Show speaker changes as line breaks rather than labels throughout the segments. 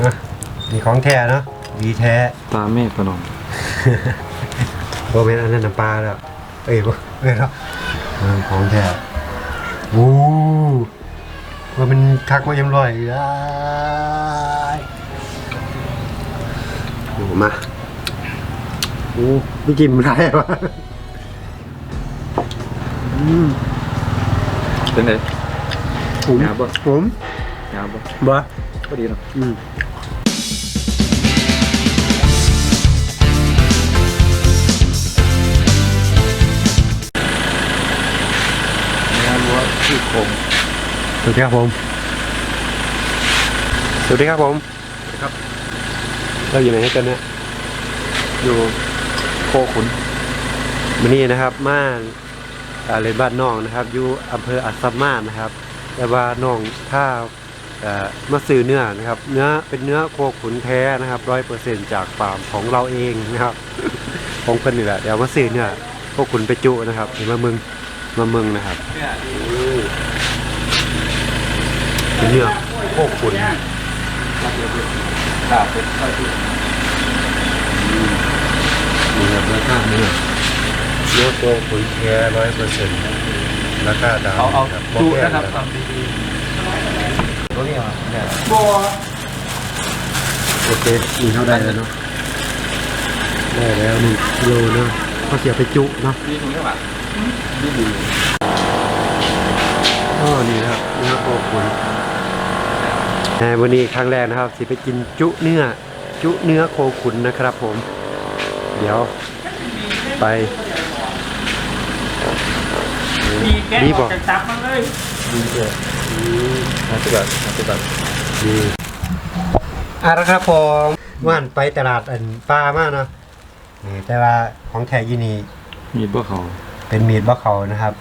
อะมีของแท้เนาะดีแท้
ตาเมฆพนม
โบเมนอันนั้นน้ำปลาแล้วเอ้ยบ่เอ้ยเนาะอ่าของแท้โอ้ว่ามันคักว่ายังร่อยอ้ายโอ้มาโอ้ไม่กินมันได้ปะอืม
เป็นไง
ผม
หยาบบ่
ผม
ยาวบ่
บ่
ก็ดีเนาะ
อืมา
นว่าที่โคง
สวัสดีครับผม สวัสดีครับผม
ครับ
เราอยู่ไหนกันเนี่ย
อยู่โคขุน
วันนี้นะครับมาอ่าเล่นบ้านน้องนะครับ อยู่อำเภออัสสัมมาศนะครับ แต่ว่าน้องถ้าเอ่อมาซื้อเนื้อนะครับ เนื้อเป็นเนื้อโคขุนแท้นะครับร้อยเปอร์เซ็นจากฟาร์มของเราเองนะครับของคนนี่แหละเดี๋ยวมาซื้อเนื้อโคขุนไปจุนะครับเห็นมามึงมามึงนะครับ
เนี่ย
เป็นเนื้อโคขุน
ดาบเป็นข้าวที่
มีแบบเนื้างเนื้อเนื้อโคขุนแท้ร้อยเปอร์เซ็นต์ราคาดาว
เอาเอาดูนะครับทำดีๆตัวนี้อะเนี่ย
โอเคมีเท่าได้แล้วเนาะได้แล้วหนึ่งกิโลเนาะเขาเสียไปจุเนาะ
ดีตรงนี้ป่ะดีดี
อ๋อนี่นะครับเนื้อโคขุนใน วันนี้ครั้งแรกนะครับ สิไปกินจุเนื้อ จุเนื้อโคขุนนะครับผม เดี๋ยวไป
มีแกะ
ดี
อ
บ่
อกจากตับมาเลย
ดีเลยห้าสิบบาทห้าสิบบาท
ดีอะแล้วครับผมว่านไปตลาดอันปลามากเนาะนี่แต่ว่าของแท้ยี่นี่
มีบ่เขา
เป็นมีดบะเขานะครับ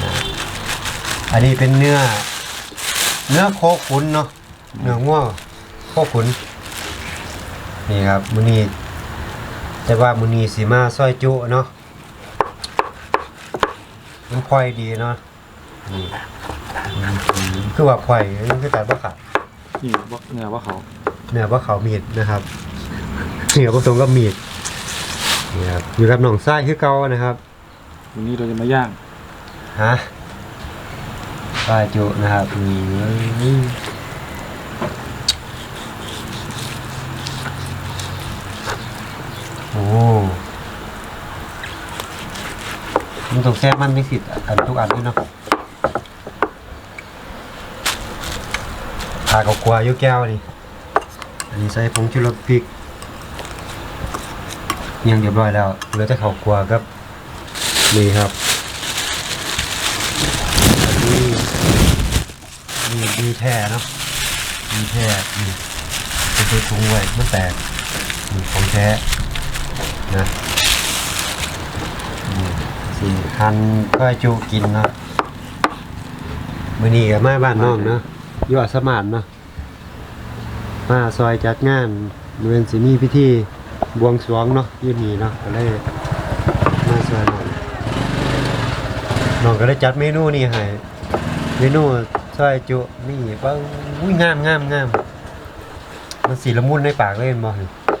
อ่าอันนี้เป็นเนื้อ เนื้อโคขุนเนาะเนื้อง่วงโคขุน นี่ครับมือนี้แต่ว่ามือนี้สีมาซอยจุเนาะมันพลอยดีเนาะนี่อืมคือว่าพลอยนี่คือตัดบะขาด
นี่บ่เนี่ยบ่เขา
เนื้อบะเขามีดนะครับเนื้อผสมกับมีดนี่ครับอยู่กับหนองไส้คือเก่านะครับ
วันนี้เราจะมาย่าง
ฮะ ปลาจุนะครับนี่โอ้มันต้องแซ่บมันไม่สิทธิ์อันทุกอันด้วยเนาะผากกับกลัวอยุแก้วนี่ อันนี้ใส่ผงชูรสพริกยังเรียบร้อยแล้วเหลือแต่ข้าวกัวครับ นี่ครับ นี่ นี่ดีแท้เนาะดีแท้นี่เป็นตัวถุงไว้มันแตกนี่ของแท้นะสี่คันก็จูกินเนาะมือนี้กับมาบ้านน้องเนาะยอัสมานเนาะมาซอยจัดงานเมือนสิมีพิธีบวงสรวงเนาะยืนนี่เนาะก็เลยมาซอยน่อยน้องก็ได้จัดเมนูนี่ให้เมนู ซอยจุนี่เบ้าอุ้ยงามงามงามมันสีละมุนในปากเลยเห็นบ่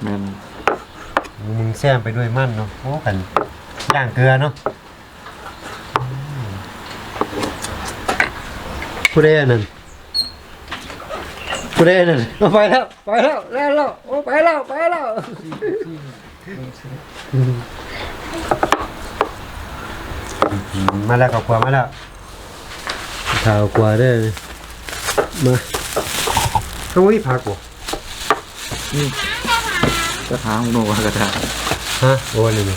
แมน
มึงแซมไปด้วยมันเนาะโอ้กันย่างเกลือเนาะผู้ใดอันนั่นผู้ใดอันนั่นเอาไปแล้วไปแล้วแล้วแล้วโอ้ไปแล้วไปแล้วมาแล้วกับกลัวมาแล้ว ขาวกลัวเด้อมาต้องวิ่พักบ่
กระถางโนว่ากระถาง
ฮะโอ้นี่นี่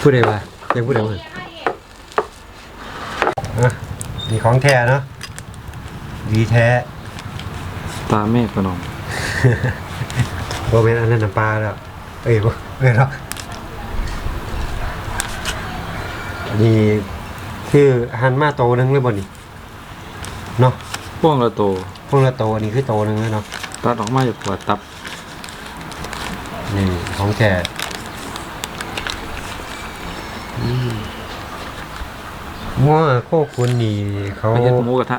พูดได้ว่ายังพูดได้ว่าอะมีของแท้เนาะดีแท้
ตาเมฆพนม
โบเมนอันนั้นน้ำปลาแล้วเอ้ยบ่เอ้ยเนาะอันนี้ คือหันมาโตหนึงเลยบ่นี่เนาะ
พ่วงละโต
พวกละโตอันนี้คือโตหนึงเลยเนาะ
ตัดออกมาจากขวดตับ
นี่ของแท้อืมงัวโคขุนนี่เขา
ไปเฮ็ดหมูกระทะ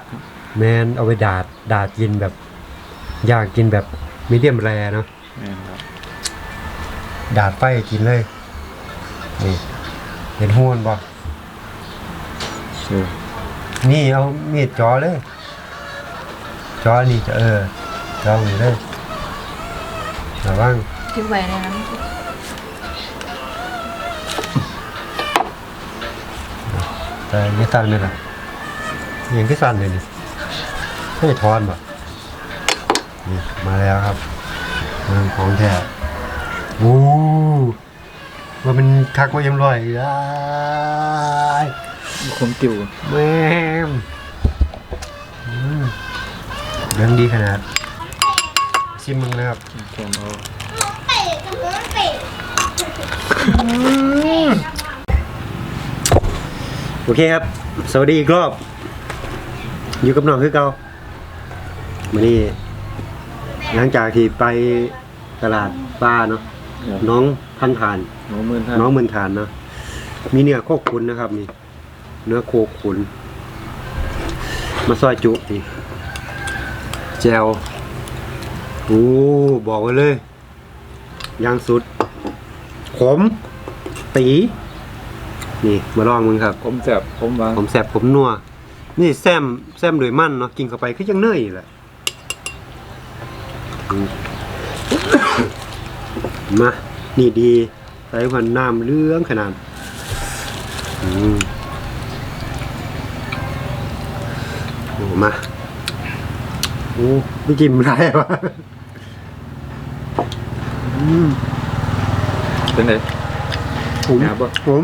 แมนเอาไปดาดดาดกินแบบอยากกินแบบมีเดียมแรเนาะ
แม่นครับ
ดาดไฟกินเลยนี่เห็นห้วนบ่
เออ
นี่เอามีดจอเลยจอนี่จะเออจอนี่เลยระวัง
ทิ้งไว้ในนั้น
แต่ไม่สั่นเลยล่ะยังที่สั่นเลยนี่ให้ทอนบ่นี่มาแล้วครับเมืองของแท้โอ้ว่ามันคักว่ายังร่อยได้
คมติว
แม่มอืมเรื่องดีขนาดชิมมึงนะครับ
แคนเอา
โอเคครับ สวัสดีอีกรอบ อยู่กับน้องคือเก่าวันนี้หลังจากที่ไปตลาดป้าเนาะ
ครับ
น้องพันธาน
น้องหมื่นห้า
น้องเมือนทานเนาะมีเนื้อโคกขุนนะครับนี่ เนื้อโคกขุน มาซอยจุนี่แจวโอ้บอกไว้เลยย่างสุด ขม ตี นี่มาลองมึงครับ
ผมแสบผมหวาน
ผมแสบผมนัว นี่แซมแซมโดวยมันเนาะกินเข้าไปคือยังเนยอยู่แหละอืมมา นี่ดีใส่หันน้ำเหลื้องขนาดอืม โอ้มาโอ้ไม่จิ้มได้วะอืม
เป็นไง
ผม
หยาบปะ
ผม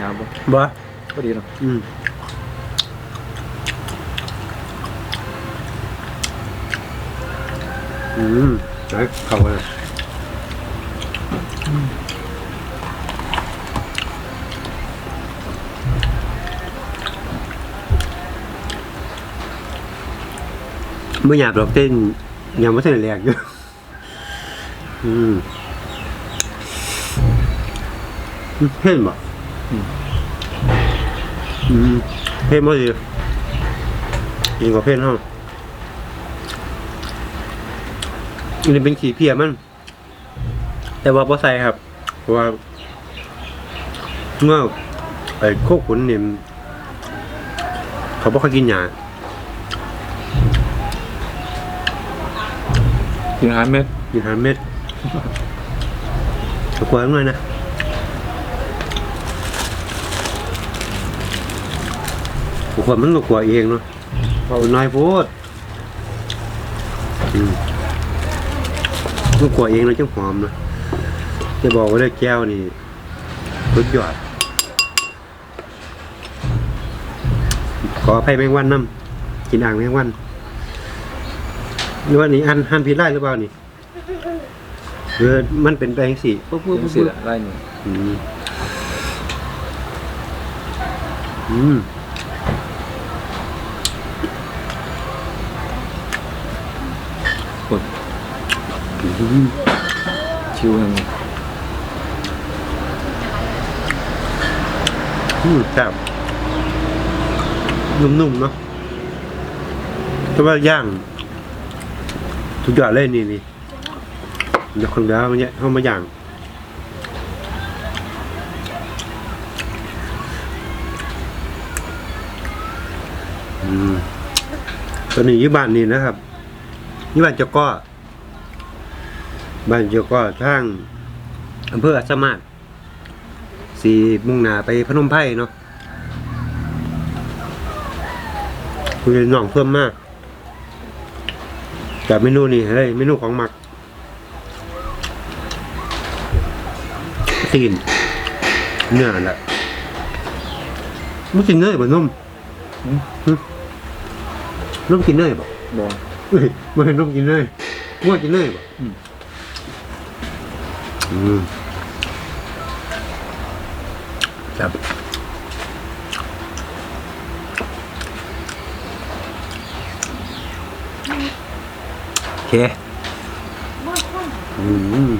ยาวบ่
บ่
พอดีเนาะ
อืมอืมไหนเข้าไป เมื่อหยาบดอกเต้นยังไม่ทันแหลกอยู่อืมเห็นบ่อืมเพ่นบ่ดียิงกว่าเพ่นห้องอันนี้เป็นขี้เพียมัน แต่ว่าบ่ใส่ครับเพราะว่าเมื่อไอ้โคกขุนนี่มเขาบ่ค่อยกินหญ้า
กินอาหารเม็ด
กินอาหารเม็ดเอากลัวหน่อยนะผมว่ามันก็กลัวเองเนาะ
เพราะ
เอาน้อยพูดอืมมันกลัวเองเนาะจังหอมนะจะบอกว่าได้แก้วนี่สุดยอดขออภัยแมงวันน้ำกินอ่างแมงวัน หรือว่านี่อันหันผิดไล่หรือเปล่านี่เออมันเป็นแปลงสีปุ๊บปุ๊บ
ผม
ปุ๊บ
สิ
ปุ๊บ
ละไล่นี่
อืมอืม
กดชิวยัง
อืมแซ่บนุ่มๆเนาะแต่ว่าย่าง สุดยอดเลยนี่นี่เดี๋ยวคนเดียวมันเนี่ยเข้ามาอย่างอืมตอนนี้ยู่บ้านนี่นะครับยู่บ้านเจ้าก็ บ้านเจ้าก็ทางอำเภออัสมาศสีมุ่งหน้าไปพนมไพรเนาะคุณน้องเพิ่มมาก แต่เมนูนี่เฮ้ยเมนูของหมักตีนเนื้อนั่นแหละมันกินเนยบ่นุ่มนุ่มกินเนยบ่
บ่
เฮ้ยไม่เห็นนุ่มกินเนยง่วงกินเนยบ่
อืม
อืมครับ คอืม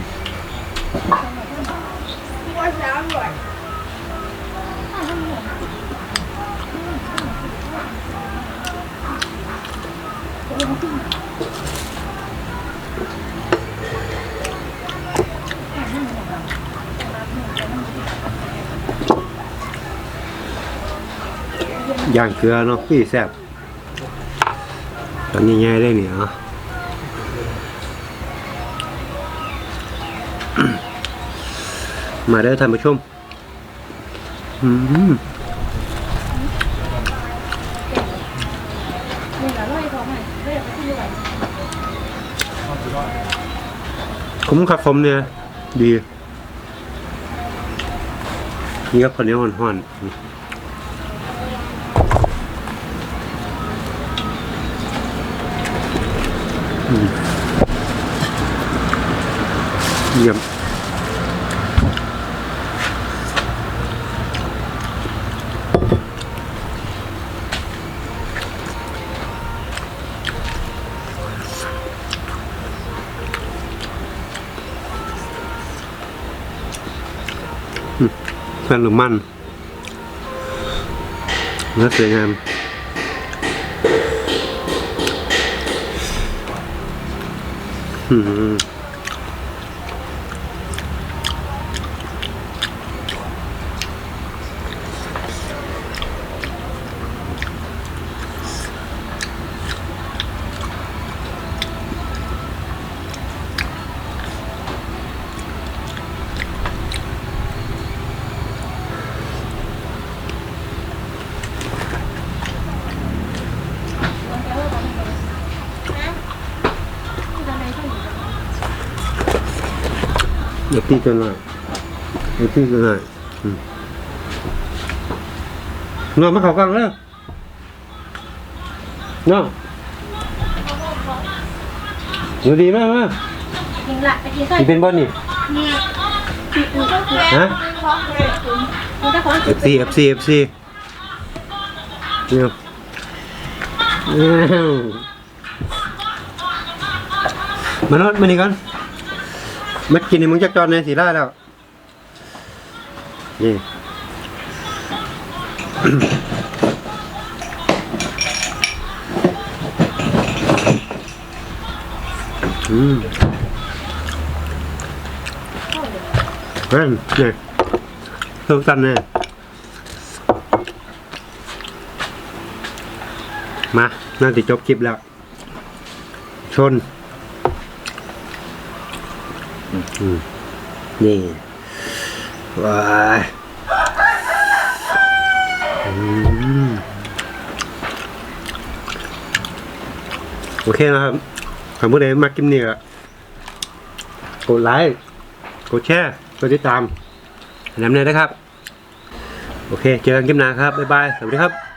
ย่างเกลือเนาะพี่แซ่บตอนนี้ง่ายได้เนี่ย มาเด้ท่านผู้ชมอืมคุ้มคักคมเนี่ย ดีนี่ก็คนนี้ห่อนๆอืมเยี่ยม หรือมันเนื้อสวยงามอืม เดี๋ยวพี่กันหน่อยเดี๋ยวพี่กันหน่อยอืมนอนมาเขากลางเลยนอนอยู่ดีมากมาก
กินละไปกินไส้
ที่เป็นบอลนี่
นี่ติดอยู่ก็คือ
ฮะ
คุณจะขอ
เอฟซีเอฟซีเอฟซีเนี่ยอ้าวมานอนมานี่ก่อน มากินในมึงจะจอนในสีล่าแล้ว นี่ อืมนั่นเนี่ยเพิ่มตันเนี่ยมา น่าจะจบคลิปแล้ว ชน อืม นี่ว้าอโอเคนะครับถ้าผู้ใดมากินเนี่ยกดไลค์ กดแชร์ กดติดตามแนะนำเลยนะครับ โอเค เจอกันคลิปหน้าครับ บ๊ายบาย สวัสดีครับ